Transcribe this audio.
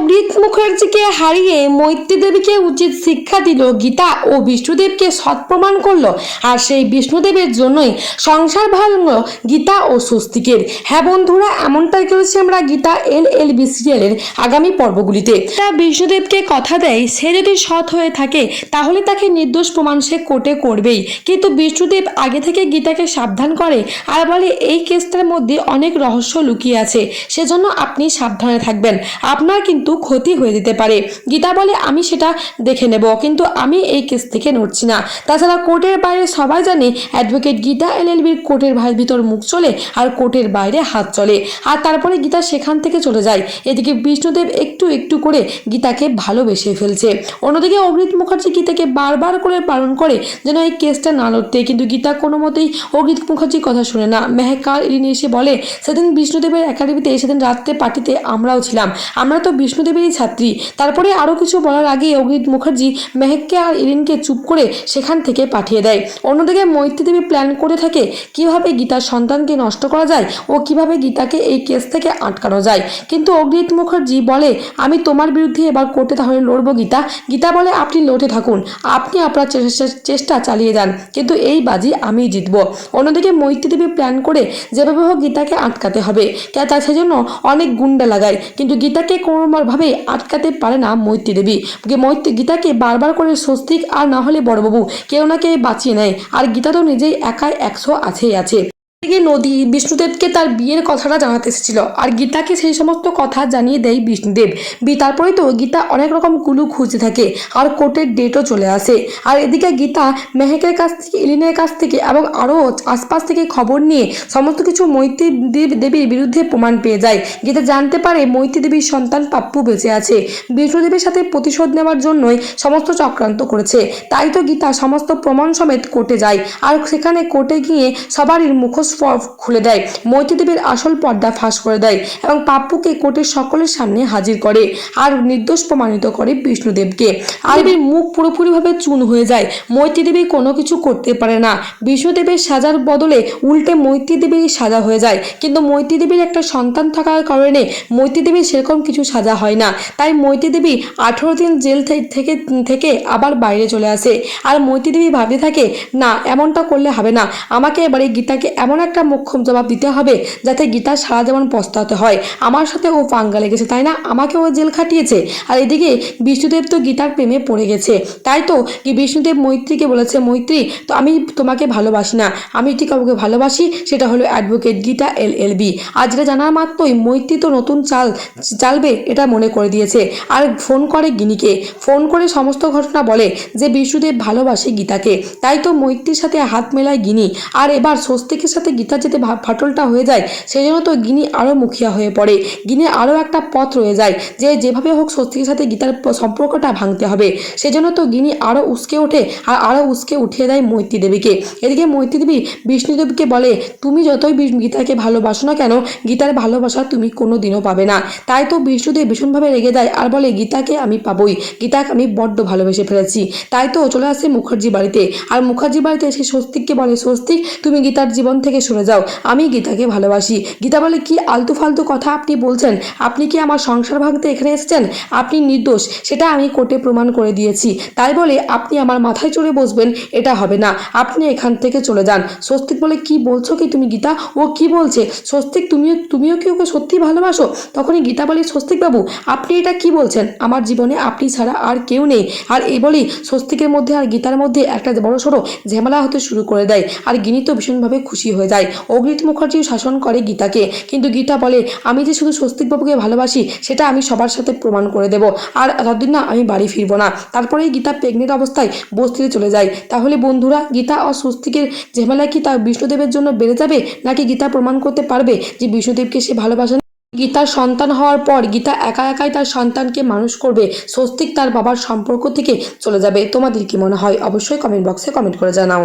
অমৃত মুখার্জিকে হারিয়ে মৈত্রী দেবীকে উচিত শিক্ষা দিল গীতা ও বিষ্ণুদেবকে সৎ প্রমাণ করল। আর সেই বিষ্ণুদেবের জন্যই সংসার ভাঙল গীতা ও স্বস্তিকের। হ্যাঁ বন্ধুরা, এমনটাই করেছি আমরা গীতা এল এল বি সিরিয়ালের আগামী পর্বগুলিতে। তা বিষ্ণুদেবকে কথা দেয়, সে যদি সৎ হয়ে থাকে, তাহলে তাকে নির্দোষ প্রমাণ সে কোর্টে করবেই। কিন্তু বিষ্ণুদেব আগে থেকে গীতাকে সাবধান করে আর বলে, এই কেসটার মধ্যে অনেক রহস্য লুকিয়ে আছে, সেজন্য আপনি সাবধানে থাকবেন। আপনার কিন্তু ক্ষতি হয়ে যেতে পারে। গীতা বলে, আমি সেটা দেখে নেব, কিন্তু আমি এই কেস থেকে নড়ছি না। তাছাড়া কোর্টের বাইরে সবাই জানে, অ্যাডভোকেট গীতা এলএলবির কোর্টের ভিতর মুখ চলে আর কোর্টের বাইরে হাত চলে। আর তারপরে গীতা সেখান থেকে চলে যায়। এদিকে বিষ্ণুদেব একটু একটু করে গীতাকে ভালোবেসে ফেলছে। অন্যদিকে অগ্রিত মুখার্জি গীতাকে বারবার করে পালন করে যেন এই কেসটা না লড়তে। কিন্তু গীতা কোনো মতেই অগ্রিত মুখার্জির কথা শুনে না। মেহকার ইনি এসে বলে, সেদিন বিষ্ণুদেবের একাডেমিতে সেদিন রাত্রে পার্টিতে আমরাও ছিলাম। আমরা তো বিষ্ণুদেবেরই ছাত্রী। তারপরে আরও কিছু বলার আগে অগ্রিত মুখার্জি মেহেককে আর ইরিনকে চুপ করে সেখান থেকে পাঠিয়ে দেয়। অন্যদিকে মৈত্রী দেবী প্ল্যান করে থাকে কীভাবে গীতার সন্তানকে নষ্ট করা যায় ও কীভাবে গীতাকে এই কেস থেকে আটকানো যায়। কিন্তু অগ্রিত মুখার্জি বলে, আমি তোমার বিরুদ্ধে এবার কোর্টে তাহলে লড়বো গীতা। গীতা বলে, আপনি লড়ে থাকুন। আপনি আপনার চেষ্টা- চালিয়ে যান। কিন্তু এই বাজি আমি জিতবো। অন্যদিকে মৈত্রী দেবী প্ল্যান করে, যেভাবে হোক গীতাকে আটকাতে হবে। সেজন্য অনেক গুন্ডা লাগায়। কিন্তু গীতাকে কোনোভাবে আটকাতে পারে না মৈত্রী দেবী। মৈত্রী গীতাকে বারবার করে স্বস্তিক আর না হলে বড়বাবু, কেউ না কেউ বাঁচিয়ে নেয়। আর গীতা তো নিজেই একাই একশো আছেই আছে। এদিকে নদী, বিষ্ণুদেবকে তার বিয়ের কথাটা জানাতে এসেছিল। আর গীতাকে সেই সমস্ত কথা জানিয়ে দেয় বিষ্ণুদেব। তারপরে তো গীতা অনেক রকম কুলু খুঁজতে থাকে আর কোর্টের ডেটও চলে আসে। আর এদিকে গীতা মেহেকের কাছ থেকে, ইলিনের কাছ থেকে এবং আরও আশপাশ থেকে খবর নিয়ে সমস্ত কিছু মৈত্রী দেব- দেবীর বিরুদ্ধে প্রমাণ পেয়ে যায়। গীতা জানতে পারে মৈত্রী দেবীর সন্তান পাপ্পু বেঁচে আছে। বিষ্ণুদেবের সাথে প্রতিশোধ নেওয়ার জন্যই সমস্ত চক্রান্ত করেছে। তাই তো গীতা সমস্ত প্রমাণ সমেত কোর্টে যায়। আর সেখানে কোর্টে গিয়ে সবারই মুখোশ খুলে দেয়। মৈত্রী দেবীর আসল পর্দা ফাঁস করে দেয় এবং পাপ্পুকে কোর্টের সকলের সামনে হাজির করে আর নির্দোষ প্রমাণিত করে বিষ্ণুদেবকে। আর দেবীর মুখ পুরোপুরিভাবে চুন হয়ে যায়। মৈত্রী দেবী কোনো কিছু করতে পারে না। বিষ্ণুদেবের সাজার বদলে উল্টে মৈত্রী দেবীর সাজা হয়ে যায়। কিন্তু মৈত্রী দেবীর একটা সন্তান থাকার কারণে মৈত্রী দেবীর সেরকম কিছু সাজা হয় না। তাই মৈত্রী দেবী আঠেরো দিন জেল থেকে থেকে আবার বাইরে চলে আসে। আর মৈত্রী দেবী ভাবতে থাকে, না, এমনটা করলে হবে না। আমাকে এবারে গীতাকে এমন একটা মোক্ষম জবাব দিতে হবে যাতে গীতা সারা যেমন পস্তাতে হয়। আমার সাথে ও পাঙ্গা লেগেছে, তাই না? আমাকে ও জেল খাটিয়েছে। আর এদিকে বিষ্ণুদেব তো গীতার প্রেমে পড়ে গেছে। তাই তো কি বিষ্ণুদেব মৈত্রীকে বলেছে, মৈত্রী, তো আমি তোমাকে ভালোবাসি না। আমি ঠিক কাউকে ভালোবাসি? সেটা হলো advocate Gita L L B. যেটা জানার মাত্রই মৈত্রী তো নতুন চাল চালবে, এটা মনে করে দিয়েছে। আর ফোন করে গিনিকে। ফোন করে সমস্ত ঘটনা বলে যে বিষ্ণুদেব ভালোবাসে গীতাকে। তাই তো মৈত্রীর সাথে হাত মেলায় গিনি। আর এবার স্বস্তিকের সাথে গীতার যাতে ফাটলটা হয়ে যায়, সেই জন্য তো গিনি আরও মুখিয়া হয়ে পড়ে। গিনির আরও একটা পথ রয়ে যায়, যে যেভাবে হোক স্বস্তিকের সাথে গীতার সম্পর্কটা ভাঙতে হবে। সেজন্য তো গিনি আরও উস্কে ওঠে আর আরও উস্কে উঠিয়ে দেয় মৈত্রী দেবীকে এদিকে মৈত্রী দেবী বিষ্ণুদেবকে বলে, তুমি যতই গীতাকে ভালোবাসো না কেন, গীতার ভালোবাসা তুমি কোনো দিনও পাবে না। তাই তো বিষ্ণুদেব ভীষণভাবে রেগে যায় আর বলে, গীতাকে আমি পাবই, গীতাকে আমি বড্ড ভালোবেসে ফেলেছি। তাই তো চলে আসে মুখার্জি বাড়িতে। আর মুখার্জি বাড়িতে এসে স্বস্তিককে বলে, স্বস্তিক, তুমি গীতার জীবন থেকে সরে যাও। আমি গীতাকে ভালোবাসি। গীতা বলে, কি আলতু ফালতু কথা আপনি বলছেন? আপনি কি আমার সংসার ভাঙতে এখানে এসেছেন? আপনি নির্দোষ। সেটা আমি কোর্টে প্রমাণ করে দিয়েছি। তাই বলে, আপনি আমার মাথায় চড়ে বসবেন, এটা হবে না। আপনি এখান থেকে চলে যান। স্বস্তিক বলে, কি বলছো কি তুমি গীতা? ও কি বলছে? স্বস্তিক, তুমিও তুমিও কি ওকে সত্যি ভালোবাসো? তখনই গীতা বলে, স্বস্তিক বাবু, আপনি এটা কি বলছেন? আমার জীবনে আপনি ছাড়া আর কেউ নেই। আর এই বলেই স্বস্তিকের মধ্যে আর গীতার মধ্যে একটা বড় সড়ো ঝামেলা হতে শুরু করে দেয়। আর গিনি তো ভীষণভাবে খুশি হয়ে যায়। অগ্রিত মুখার্জিও শাসন করে গীতাকে। কিন্তু গীতা বলে, আমি যে শুধু স্বস্তিকবাবুকে ভালোবাসি, সেটা আমি সবার সাথে প্রমাণ করে দেব। আর ততদিন না আমি বাড়ি ফিরবো না। তারপরেই গীতা প্রেগনেন্ট অবস্থায় বস্তিতে চলে যায়। তাহলে বন্ধুরা, গীতা ও স্বস্তিকের ঝামেলা কি তা বিষ্ণুদেবের জন্য বেড়ে যাবে? নাকি গীতা প্রমাণ করতে পারবে যে বিষ্ণুদেবকে সে ভালোবাসে গীতার সন্তান হওয়ার পর গীতা একা একাই তার সন্তানকে মানুষ করবে। স্বস্তিক তার বাবার সম্পর্ক থেকে চলে যাবে। তোমাদের কি মনে হয়? অবশ্যই কমেন্ট বক্সে কমেন্ট করে জানাও।